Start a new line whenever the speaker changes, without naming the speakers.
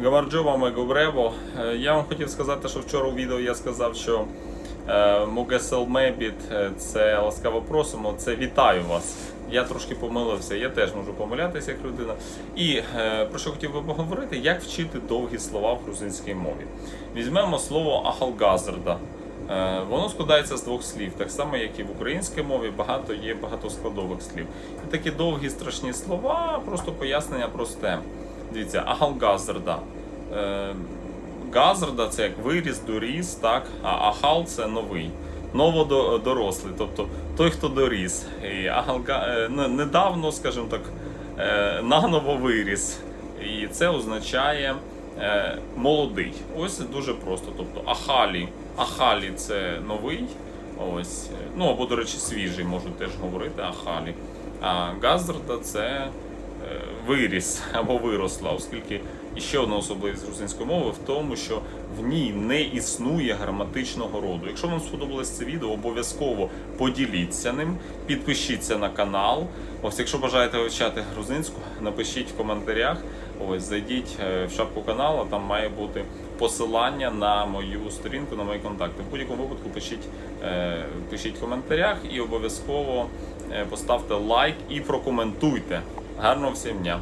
Гаварджо вам Губрево. Е, Я вам хотів сказати, що вчора у відео я сказав, що Мугесел Мебіт це ласкаво просимо, це вітаю вас. Я трошки помилився, я теж можу помилятися як людина. І е, про що хотів би поговорити, як вчити довгі слова в грузинській мові. Візьмемо слово ахалгазерда. Е, Воно складається з двох слів, так само, як і в українській мові, багато є багатоскладових слів. І такі довгі страшні слова, просто пояснення просте. Дивіться, агалгазерда. Е, Газерда це як виріс, доріс, так, а ахал це новий. Новодорослий, тобто той, хто доріс. І агалга, е, недавно, скажімо так, е, наново виріс. І це означає е, молодий. Ось дуже просто. Тобто ахалі. Ахалі це новий. Ось. Ну або, до речі, свіжий, можуть теж говорити ахалі. А газерда це виріс або виросла, оскільки і ще одна особливість грузинської мови в тому, що в ній не існує граматичного роду. Якщо вам сподобалось це відео, обов'язково поділіться ним, підпишіться на канал. Ось, якщо бажаєте вивчати грузинську, напишіть в коментарях. Ось зайдіть е, в шапку каналу, там має бути посилання на мою сторінку, на мої контакти. В будь-якому випадку пишіть, е, пишіть в коментарях і обов'язково е, поставте лайк і прокоментуйте. Гарного всім дня!